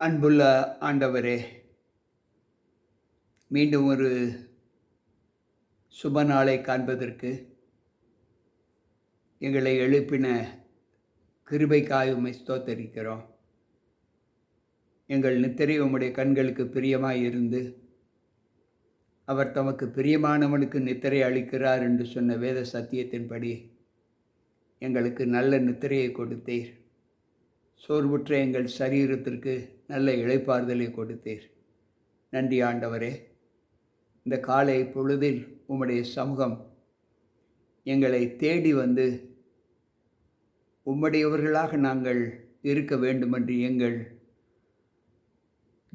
அன்புள்ள ஆண்டவரே மீண்டும் ஒரு சுப நாளை காண்பதற்கு எங்களை எழுப்பின கிருபைக்காய் உம்மை ஸ்தோத்தரிக்கிறோம். எங்கள் நித்திரை உம்முடைய கண்களுக்கு பிரியமாய் இருந்து அவர் தமக்கு பிரியமானவனுக்கு நித்திரை அளிக்கிறார் என்று சொன்ன வேத சத்தியத்தின்படி எங்களுக்கு நல்ல நித்திரையை கொடுத்தீர். சோர்வுற்ற எங்கள் சரீரத்திற்கு நல்ல இளைப்பாறுதலை கொடுத்தீர். நன்றி ஆண்டவரே. இந்த காலை பொழுதில் உம்முடைய சமூகம் எங்களை தேடி வந்து உம்முடையவர்களாக நாங்கள் இருக்க வேண்டுமென்று எங்கள்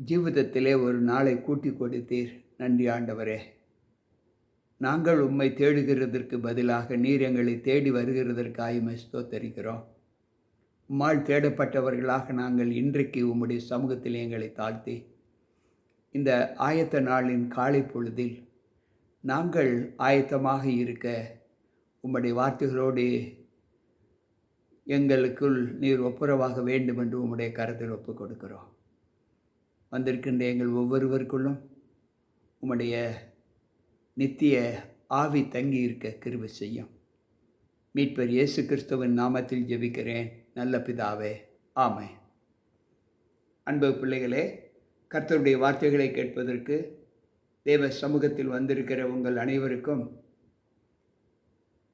ஜீவிதத்திலே ஒரு நாளை கூட்டி கொடுத்தீர். நன்றி ஆண்டவரே. நாங்கள் உம்மை தேடுகிறதற்கு பதிலாக நீர் எங்களை தேடி வருகிறதற்காக உம்மை ஸ்தோத்தரிக்கிறோம். மால் தேடப்பட்டவர்களாக நாங்கள் இன்றைக்கு உம்முடைய சமூகத்தில் எங்களை தாழ்த்தி இந்த ஆயத்த நாளின் காலை பொழுதில் நாங்கள் ஆயத்தமாக இருக்க உம்முடைய வார்த்தைகளோடு எங்களுக்குள் நீர் ஒப்புரவாக வேண்டும் என்று உம்முடைய கருத்தில் ஒப்பு கொடுக்கிறோம். வந்திருக்கின்ற எங்கள் ஒவ்வொருவருக்குள்ளும் உம்முடைய நித்திய ஆவி தங்கி இருக்க கிருபை செய்யும். மீட்பர் இயேசு கிறிஸ்துவின் நாமத்தில் ஜெபிக்கிறேன். நல்ல பிதாவே ஆமை அன்பு பிள்ளைகளே கர்த்தருடைய வார்த்தைகளை கேட்பதற்கு தேவ சமூகத்தில் வந்திருக்கிற உங்கள் அனைவருக்கும்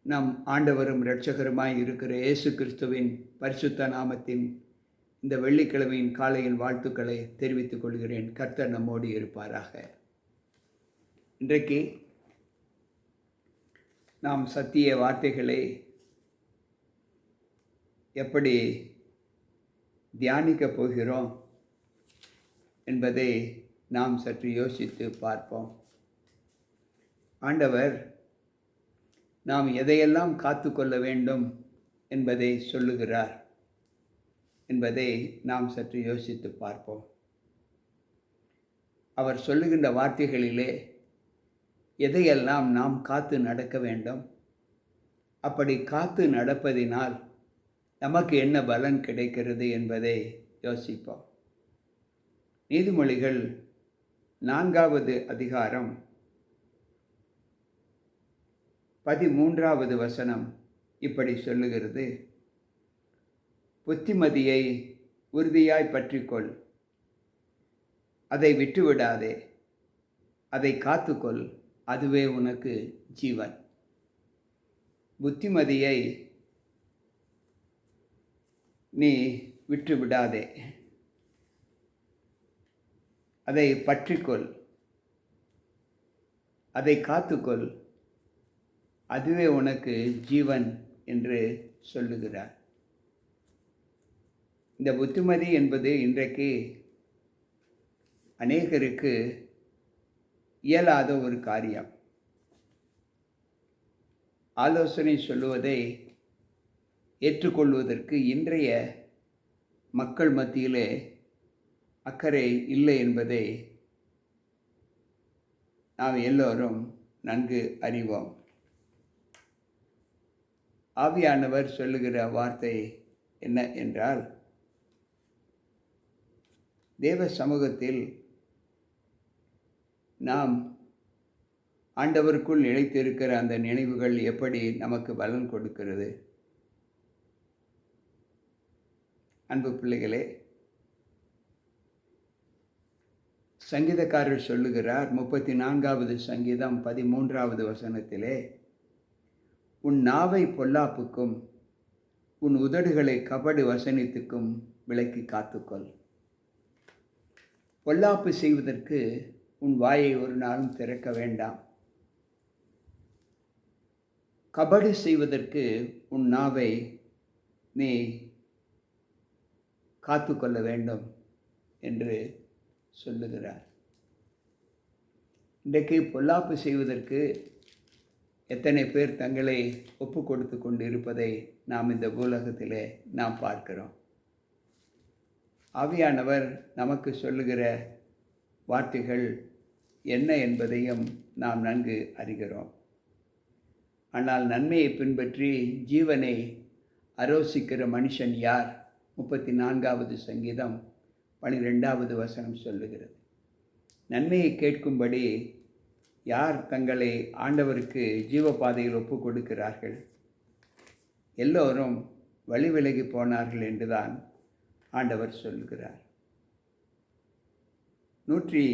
நம் ஆண்டவரும் இரட்சகருமாய் இருக்கிற இயேசு கிறிஸ்துவின் பரிசுத்த நாமத்தின் இந்த வெள்ளிக்கிழமையின் காலையில் வாழ்த்துக்களை தெரிவித்துக் கொள்கிறேன். கர்த்தர் நம்மோடு இருப்பாராக. இன்றைக்கு நாம் சத்திய வார்த்தைகளை எப்படி தியானிக்கப் போகிறோம் என்பதை நாம் சற்று யோசித்து பார்ப்போம். ஆண்டவர் நாம் எதையெல்லாம் காத்து கொள்ள வேண்டும் என்பதை சொல்லுகிறார் என்பதை நாம் சற்று யோசித்து பார்ப்போம். அவர் சொல்லுகின்ற வார்த்தைகளிலே எதையெல்லாம் நாம் காத்து நடக்க வேண்டும் அப்படி காத்து நடப்பதினால் நமக்கு என்ன பலன் கிடைக்கிறது என்பதை யோசிப்போம். நீதிமொழிகள் நான்காவது அதிகாரம் பதிமூன்றாவது வசனம் இப்படி சொல்லுகிறது. புத்திமதியை உறுதியாய் பற்றிக்கொள். அதை விட்டுவிடாதே. அதை காத்துக்கொள். அதுவே உனக்கு ஜீவன். புத்திமதியை நீ விட்டு விடாதே அதை பற்றிக்கொள். அதை காத்துக்கொள். அதுவே உனக்கு ஜீவன் என்று சொல்லுகிறார். இந்த புத்திமதி என்பது இன்றைக்கு அநேகருக்கு இயலாத ஒரு காரியம். ஆலோசனை சொல்லுவதை ஏற்றுக்கொள்வதற்கு இன்றைய மக்கள் மத்தியிலே அக்கறை இல்லை என்பதை நாம் எல்லோரும் நன்கு அறிவோம். ஆவியானவர் சொல்லுகிற வார்த்தை என்ன என்றால் தேவ சமூகத்தில் நாம் ஆண்டவருக்குள் நிலைத்திருக்கிற அந்த நினைவுகள் எப்படி நமக்கு பலன் கொடுக்கிறது? அன்பு பிள்ளைகளே சங்கீதக்காரர் சொல்லுகிறார் முப்பத்தி நான்காவது சங்கீதம் பதிமூன்றாவது வசனத்திலே உன் நாவை பொல்லாப்புக்கும் உன் உதடுகளை கபடு வசனத்துக்கும் விலக்கி காத்துக்கொள். பொல்லாப்பு செய்வதற்கு உன் வாயை ஒரு நாளும் திறக்க வேண்டாம். கபடு செய்வதற்கு உன் நாவை நீ காத்துக்கொள்ள வேண்டும் என்று சொல்லுகிறார். இன்றைக்கு பொல்லாப்பு செய்வதற்கு எத்தனை பேர் தங்களை ஒப்பு கொடுத்து கொண்டு இருப்பதை நாம் இந்த பூலகத்தில் நாம் பார்க்கிறோம். ஆவியானவர் நமக்கு சொல்லுகிற வார்த்தைகள் என்ன என்பதையும் நாம் நன்கு அறிகிறோம். ஆனால் நன்மையை பின்பற்றி ஜீவனை அரோசிக்கிற மனுஷன் யார்? முப்பத்தி நான்காவது சங்கீதம் பனிரெண்டாவது வசனம் சொல்லுகிறது. நன்மையை கேட்கும்படி யார் தங்களை ஆண்டவருக்கு ஜீவபாதையில் ஒப்பு கொடுக்கிறார்கள்? எல்லோரும் வழி விலகி போனார்கள் என்றுதான் ஆண்டவர் சொல்கிறார். நூற்றி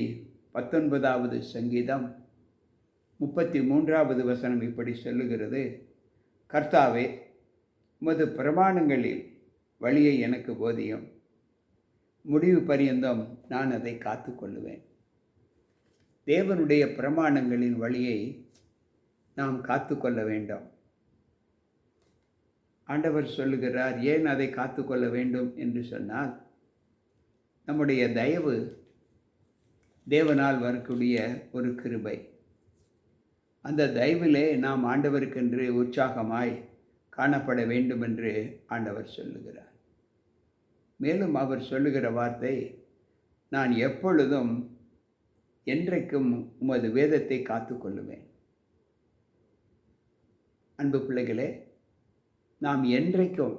பத்தொன்பதாவது சங்கீதம் முப்பத்தி மூன்றாவது வசனம் இப்படி சொல்லுகிறது. கர்த்தாவே உமது பிரமாணங்களில் வழியை எனக்கு போதியும். முடிவு பரியந்தம் நான் அதை காத்து கொள்ளுவேன். தேவனுடைய பிரமாணங்களின் வழியை நாம் காத்து கொள்ள வேண்டும். ஆண்டவர் சொல்லுகிறார் ஏன் அதை காத்து கொள்ள வேண்டும்? என்று சொன்னால் நம்முடைய தயவு தேவனால் வரக்கூடிய ஒரு கிருபை. அந்த தயவிலே நாம் ஆண்டவருக்கென்று உற்சாகமாய் காணப்பட வேண்டும் என்று ஆண்டவர் சொல்லுகிறார். மேலும் அவர் சொல்லுகிற வார்த்தை நான் எப்பொழுதும் என்றைக்கும் உமது வேதத்தை காத்து கொள்ளுவேன் அன்பு பிள்ளைகளே நாம் என்றைக்கும்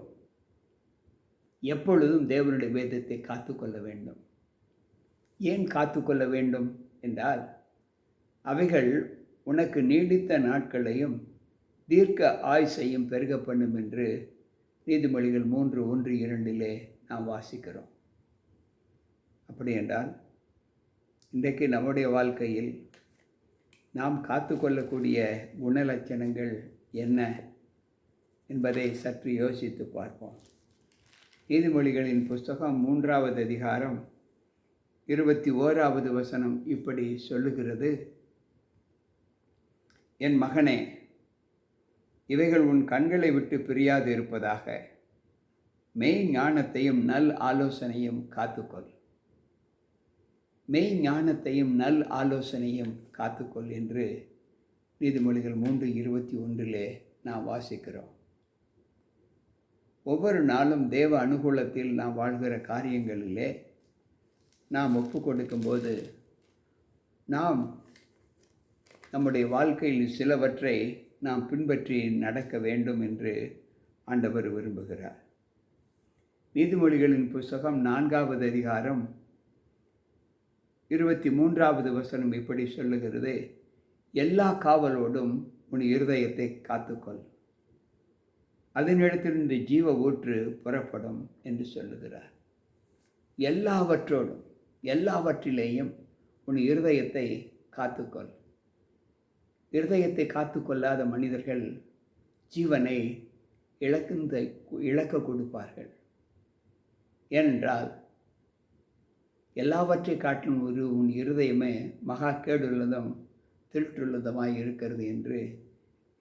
எப்பொழுதும் தேவனுடைய வேதத்தை காத்து கொள்ள வேண்டும். ஏன் காத்து கொள்ள வேண்டும் என்றால் அவைகள் உனக்கு நீடித்த நாட்களையும் தீர்க்க ஆயுசையும் பெருக பண்ணும் என்று நீதிமொழிகள் மூன்று ஒன்று இரண்டிலே நாம் வாசிக்கிறோம். அப்படி என்றால் இன்றைக்கு நம்முடைய வாழ்க்கையில் நாம் காத்து கொள்ளக்கூடிய குணலட்சணங்கள் என்ன என்பதை சற்று யோசித்து பார்ப்போம். நீதிமொழிகளின் புஸ்தகம் மூன்றாவது அதிகாரம் இருபத்தி ஓராவது வசனம் இப்படி சொல்லுகிறது. என் மகனே இவைகள் உன் கண்களை விட்டு பிரியாது இருப்பதாக. மெய் ஞானத்தையும் நல் ஆலோசனையும் காத்துக்கொள். மெய் ஞானத்தையும் நல் ஆலோசனையும் காத்துக்கொள் என்று நீதிமொழிகள் மூன்று இருபத்தி ஒன்றிலே நாம் வாசிக்கிறோம். ஒவ்வொரு நாளும் தேவ அனுகூலத்தில் நாம் வாழ்கிற காரியங்களிலே நாம் ஒப்பு கொடுக்கும்போது நாம் நம்முடைய வாழ்க்கையில் சிலவற்றை நாம் பின்பற்றி நடக்க வேண்டும் என்று ஆண்டவர் விரும்புகிறார். நீதிமொழிகளின் புஸ்தகம் நான்காவது அதிகாரம் இருபத்தி மூன்றாவது வசனம் இப்படி சொல்லுகிறது. எல்லா காவலோடும் உன் இருதயத்தை காத்துக்கொள். அதனிடத்திலிருந்து ஜீவ ஊற்று புறப்படும் என்று சொல்லுகிறார். எல்லாவற்றோடும் எல்லாவற்றிலேயும் உன் இருதயத்தை காத்துக்கொள். இருதயத்தை காத்து கொள்ளாத மனிதர்கள் ஜீவனை இழக்கின்ற இழக்க கொடுப்பார்கள். ஏனென்றால் எல்லாவற்றை காட்டும் ஒரு உன் இருதயமே மகா கேடுள்ளதும் திருட்டுள்ளதுமாய் இருக்கிறது என்று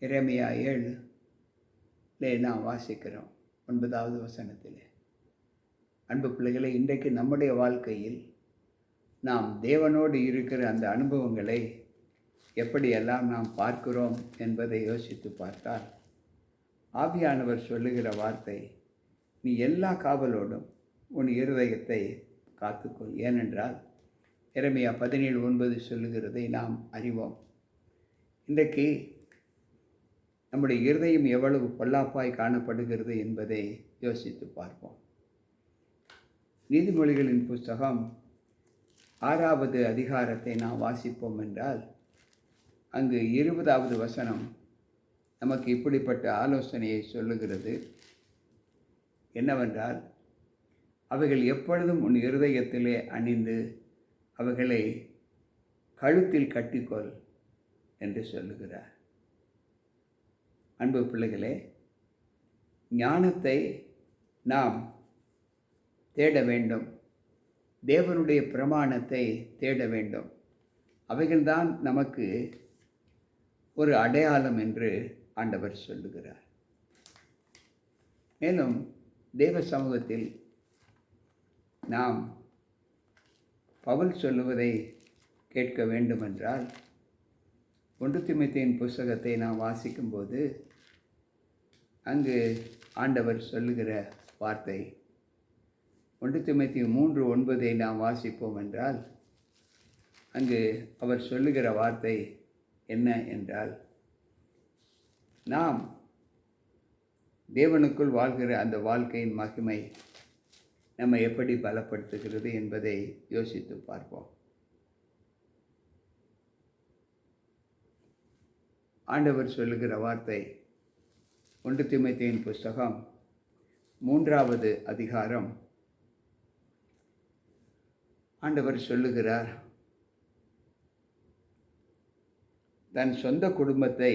இறைமையா ஏழு நாம் வாசிக்கிறோம் ஒன்பதாவது வசனத்தில். அன்பு பிள்ளைகளை இன்றைக்கு நம்முடைய வாழ்க்கையில் நாம் தேவனோடு இருக்கிற அந்த அனுபவங்களை எப்படியெல்லாம் நாம் பார்க்கிறோம் என்பதை யோசித்து பார்த்தால் ஆவியானவர் சொல்லுகிற வார்த்தை நீ எல்லா காவலோடும் உன் இருதயத்தை காத்துக்கொள். ஏனென்றால் இறமையா பதினேழு ஒன்பது சொல்லுகிறதை நாம் அறிவோம். இன்றைக்கு நம்முடைய இருதயம் எவ்வளவு பொல்லாப்பாய் காணப்படுகிறது என்பதை யோசித்து பார்ப்போம். நீதிமொழிகளின் புஸ்தகம் ஆறாவது அதிகாரத்தை நாம் வாசிப்போம் என்றால் அங்கு இருபதாவது வசனம் நமக்கு இப்படிப்பட்ட ஆலோசனையை சொல்லுகிறது. என்னவென்றால் அவைகள் எப்பொழுதும் உன் இருதயத்திலே அணிந்து அவைகளை கழுத்தில் கட்டிக்கொள் என்று சொல்லுகிறார். அன்பு பிள்ளைகளே ஞானத்தை நாம் தேட வேண்டும். தேவனுடைய பிரமாணத்தை தேட வேண்டும். அவைகள்தான் நமக்கு ஒரு அடையாளம் என்று ஆண்டவர் சொல்லுகிறார். மேலும் தேவ சமூகத்தில் நாம் பவுல் சொல்லுவதை கேட்க வேண்டுமென்றால் ஒன்று திமுத்தியின் புஸ்தகத்தை நாம் வாசிக்கும்போது அங்கு ஆண்டவர் சொல்லுகிற வார்த்தை ஒன்று திமுத்தி மூன்று ஒன்பதை நாம் வாசிப்போம் என்றால் அங்கு அவர் சொல்லுகிற வார்த்தை என்ன என்றால் நாம் தேவனுக்குள் வாழ்கிற அந்த வாழ்க்கையின் மகிமை நம்ம எப்படி பலப்படுத்துகிறது என்பதை யோசித்து பார்ப்போம். ஆண்டவர் சொல்லுகிற வார்த்தை ஒன்று திமைத்தையின் புஸ்தகம் மூன்றாவது அதிகாரம். ஆண்டவர் சொல்லுகிறார் தன் சொந்த குடும்பத்தை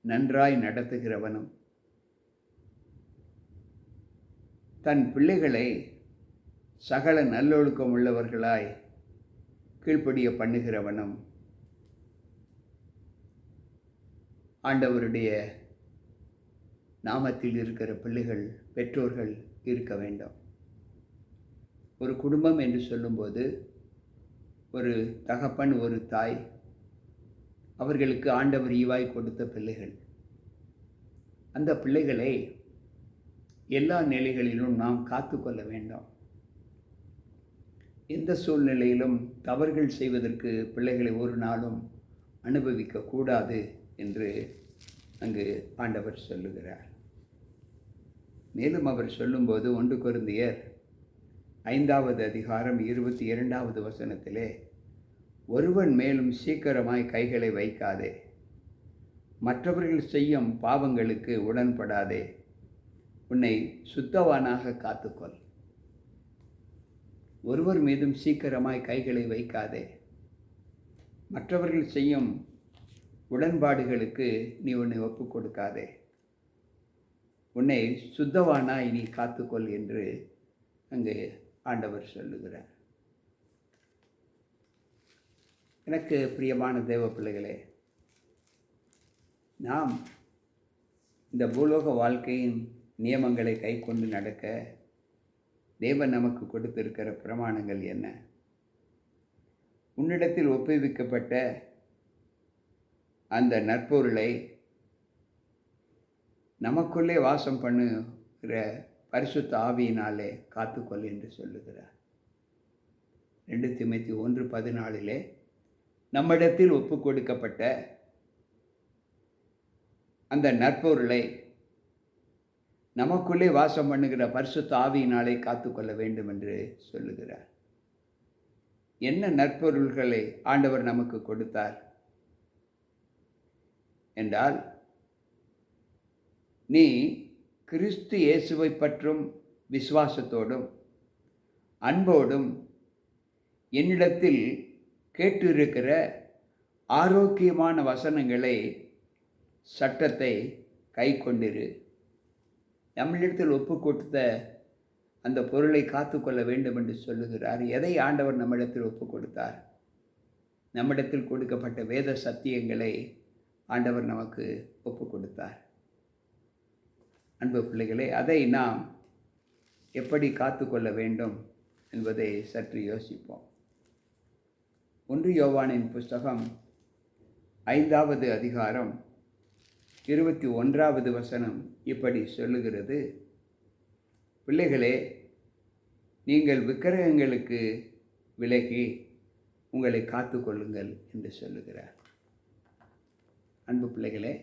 நன்றாய் நடத்துகிறவனும் தன் பிள்ளைகளை சகல நல்லொழுக்கம் உள்ளவர்களாய் கீழ்ப்படிய பண்ணுகிறவனும் ஆண்டவருடைய நாமத்தில் இருக்கிற பிள்ளைகள் பெற்றோர்கள் இருக்க வேண்டும். ஒரு குடும்பம் என்று சொல்லும்போது ஒரு தகப்பன் ஒரு தாய் அவர்களுக்கு ஆண்டவர் ஈவாய் கொடுத்த பிள்ளைகள். அந்த பிள்ளைகளை எல்லா நிலைகளிலும் நாம் காத்து கொள்ள வேண்டும். எந்த சூழ்நிலையிலும் தவறுகள் செய்வதற்கு பிள்ளைகளை ஒரு நாளும் அனுபவிக்க கூடாது என்று அங்கு ஆண்டவர் சொல்லுகிறார். மேலும் அவர் சொல்லும்போது ஒன்று குருந்தியர் ஐந்தாவது அதிகாரம் இருபத்தி இரண்டாவது வசனத்திலே ஒருவன் மேலும் சீக்கிரமாய் கைகளை வைக்காதே. மற்றவர்கள் செய்யும் பாவங்களுக்கு உடன்படாதே. உன்னை சுத்தவானாக காத்துக்கொள். ஒருவர் மீதும் சீக்கிரமாய் கைகளை வைக்காதே. மற்றவர்கள் செய்யும் உடன்பாடுகளுக்கு நீ உன்னை ஒப்பு கொடுக்காதே. உன்னை சுத்தவானாய் நீ காத்துக்கொள் என்று அங்கு ஆண்டவர் சொல்லுகிறார். எனக்கு பிரியமான தேவ பிள்ளைகளே நாம் இந்த பூலோக வாழ்க்கையின் நியமங்களை கை கொண்டு நடக்க தேவன் நமக்கு கொடுத்திருக்கிற பிரமாணங்கள் என்ன? உன்னிடத்தில் ஒப்புவிக்கப்பட்ட அந்த நற்பொருளை நமக்குள்ளே வாசம் பண்ணுகிற பரிசுத்த ஆவியினாலே காத்துக்கொள் என்று சொல்லுகிறார். ரெண்டு திமைத்தி ஒன்று பதினாலிலே நம்மிடத்தில் ஒப்பு கொடுக்கப்பட்ட அந்த நற்பொருளை நமக்குள்ளே வாசம் பண்ணுகிற பரிசு தாவியினாலே காத்துக்கொள்ள வேண்டும் என்று சொல்லுகிறார். என்ன நற்பொருள்களை ஆண்டவர் நமக்கு கொடுத்தார்? என்றால் நீ கிறிஸ்து இயேசுவை பற்றும் விசுவாசத்தோடும் அன்போடும் என்னிடத்தில் கேட்டிருக்கிற ஆரோக்கியமான வசனங்களை சட்டத்தை கை கொண்டிரு நம்மளிடத்தில் ஒப்பு கொடுத்த அந்த பொருளை காத்துக்கொள்ள வேண்டும் என்று சொல்லுகிறார். எதை ஆண்டவர் நம்மிடத்தில் ஒப்பு கொடுத்தார் நம்மிடத்தில் கொடுக்கப்பட்ட வேத சத்தியங்களை ஆண்டவர் நமக்கு ஒப்பு கொடுத்தார் அன்பு பிள்ளைகளே அதை நாம் எப்படி காத்துக்கொள்ள வேண்டும் என்பதை சற்று யோசிப்போம். ஒன்று யோவானின் புஸ்தகம் ஐந்தாவது அதிகாரம் இருபத்தி ஒன்றாவது வசனம் இப்படி சொல்லுகிறது. பிள்ளைகளே நீங்கள் விக்கிரகங்களுக்கு விலகி உங்களை காத்து கொள்ளுங்கள் என்று சொல்லுகிறார். அன்பு பிள்ளைகளே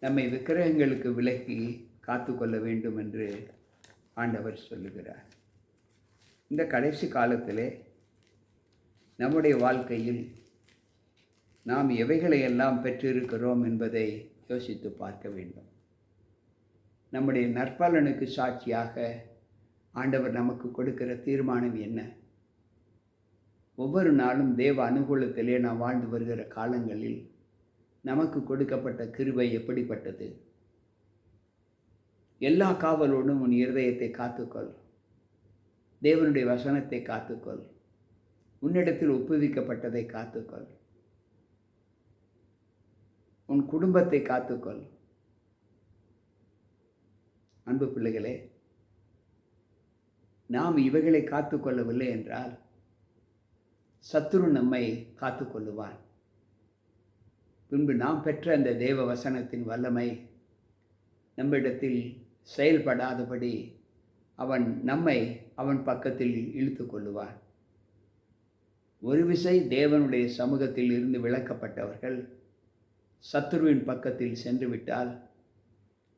நம்மை விக்கிரகங்களுக்கு விலகி காத்து கொள்ள வேண்டும் என்று ஆண்டவர் சொல்லுகிறார். இந்த கடைசி காலத்திலே நம்முடைய வாழ்க்கையில் நாம் எவைகளை எல்லாம் பெற்றிருக்கிறோம் என்பதை யோசித்து பார்க்க வேண்டும். நம்முடைய நற்பலனுக்கு சாட்சியாக ஆண்டவர் நமக்கு கொடுக்கிற தீர்மானம் என்ன? ஒவ்வொரு நாளும் தேவ அனுகூலத்திலே நாம் வாழ்ந்து வருகிற காலங்களில் நமக்கு கொடுக்கப்பட்ட கிருபை எப்படிப்பட்டது? எல்லா காவலோடும் உன் இருதயத்தை காத்துக்கொள். தேவனுடைய வசனத்தை காத்துக்கொள். உன்னிடத்தில் ஒப்புவிக்கப்பட்டதை காத்துக்கொள். உன் குடும்பத்தை காத்துக்கொள். அன்பு பிள்ளைகளே நாம் இவைகளை காத்துக்கொள்ளவில்லை என்றால் சத்துரு நம்மை காத்துக்கொள்ளுவான். பின்பு நாம் பெற்ற அந்த தேவ வசனத்தின் வல்லமை நம்மிடத்தில் செயல்படாதபடி அவன் நம்மை அவன் பக்கத்தில் இழுத்து கொள்ளுவான் ஒரு விசை தேவனுடைய சமூகத்தில் இருந்து விளக்கப்பட்டவர்கள் சத்துருவின் பக்கத்தில் சென்று விட்டால்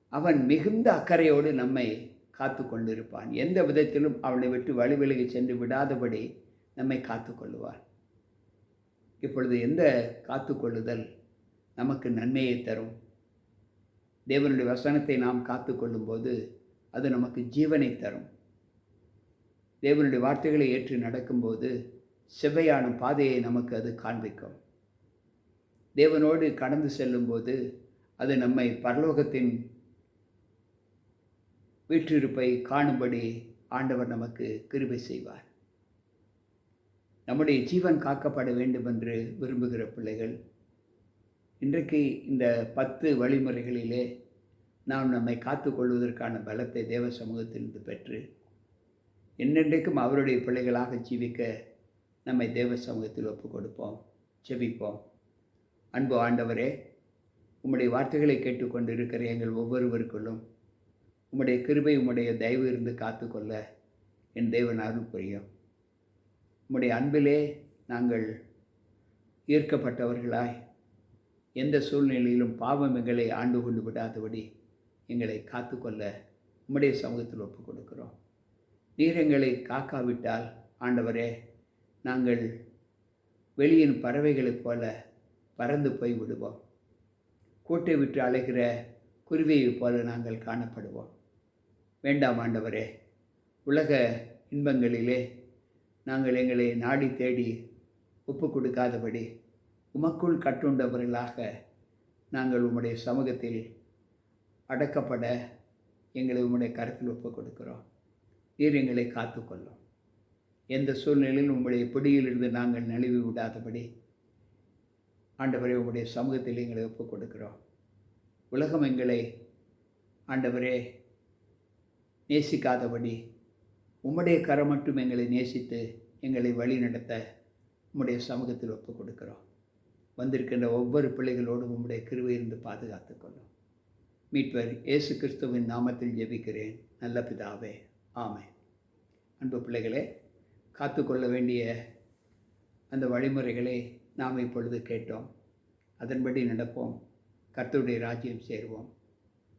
அவன் மிகுந்த அக்கறையோடு நம்மை காத்து கொண்டிருப்பான் எந்த விதத்திலும் அவனை விட்டு வழிவிலகி சென்று விடாதபடி நம்மை காத்து கொள்ளுவான் இப்பொழுது எந்த காத்துக்கொள்ளுதல் நமக்கு நன்மையை தரும்? தேவனுடைய வசனத்தை நாம் காத்து கொள்ளும்போது அது நமக்கு ஜீவனை தரும். தேவனுடைய வார்த்தைகளை ஏற்று நடக்கும்போது செவ்வையான பாதையை நமக்கு அது காண்பிக்கும். தேவனோடு கடந்து செல்லும்போது அது நம்மை பரலோகத்தின் வீற்றிருப்பை காணும்படி ஆண்டவர் நமக்கு கிருபை செய்வார். நம்முடைய ஜீவன் காக்கப்பட வேண்டும் என்று விரும்புகிற பிள்ளைகள் இன்றைக்கு இந்த பத்து வழிமுறைகளிலே நாம் நம்மை காத்து கொள்வதற்கான பலத்தை தேவ சமூகத்திலிருந்து பெற்று என்னென்றைக்கும் அவருடைய பிள்ளைகளாக ஜீவிக்க நம்மை தேவ சமூகத்தில் ஒப்பு கொடுப்போம் செபிப்போம் அன்பு ஆண்டவரே உம்முடைய வார்த்தைகளை கேட்டுக்கொண்டு இருக்கிற எங்கள் ஒவ்வொருவருக்குள்ளும் உம்முடைய கிருபை உம்முடைய தயவு இருந்து காத்துக்கொள்ள என் தேவன் அருள் புரியும். உம்முடைய அன்பிலே நாங்கள் ஈர்க்கப்பட்டவர்களாய் எந்த சூழ்நிலையிலும் பாவம் எங்களை ஆண்டு கொண்டு விடாதபடி எங்களை காத்துக்கொள்ள உம்முடைய சமூகத்தில் ஒப்புக் கொடுக்கிறோம் நீர் எங்களை காக்காவிட்டால் ஆண்டவரே நாங்கள் வெளியின் பறவைகளைப் போல பறந்து போய் விடுவோம். கூட்டை விட்டு அழைகிற குருவியைப் போல நாங்கள் காணப்படுவோம். வேண்டாம் ஆண்டவரே உலக இன்பங்களிலே நாங்கள் எங்களை நாடி தேடி ஒப்பு கொடுக்காதபடி உமக்குள் கட்டுண்டவர்களாக நாங்கள் உம்முடைய சமூகத்தில் அடக்கப்பட எங்களை உம்முடைய கருத்தில் ஒப்பு கொடுக்கிறோம். நீர் எங்களை காத்துக்கொள்ளும். எந்த சூழ்நிலையிலும் உங்களுடைய பிடியிலிருந்து நாங்கள் நழுவி விடாதபடி ஆண்டவரே உங்களுடைய சமூகத்தில் எங்களை ஒப்புக் கொடுக்கிறோம் உலகம் எங்களை ஆண்டவரே நேசிக்காதபடி உம்முடைய கரம் மட்டும் எங்களை நேசித்து எங்களை வழி நடத்த உம்முடைய சமூகத்தில் ஒப்புக் கொடுக்கிறோம் வந்திருக்கின்ற ஒவ்வொரு பிள்ளைகளோடும் உம்முடைய கிருவை இருந்து பாதுகாத்துக்கொள்ளும் மீட்பர் இயேசு கிறிஸ்துவின் நாமத்தில் ஜெபிக்கிறேன். நல்ல பிதாவே ஆமை அன்பு பிள்ளைகளே காத்துக்கொள்ள வேண்டிய அந்த வழிமுறைகளை நாம் இப்பொழுது கேட்டோம். அதன்படி நடப்போம். கர்த்தருடைய ராஜ்யம் சேருவோம்.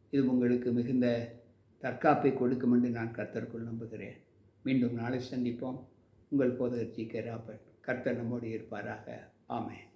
இது உங்களுக்கு மிகுந்த தற்காப்பை கொடுக்கும் என்று நான் கர்த்தருக்குள் நம்புகிறேன். மீண்டும் நாளை சந்திப்போம். உங்கள் போதகர் ஜி கே ராபர்ட். கர்த்தர் நம்மோடு இருப்பாராக. ஆமென்.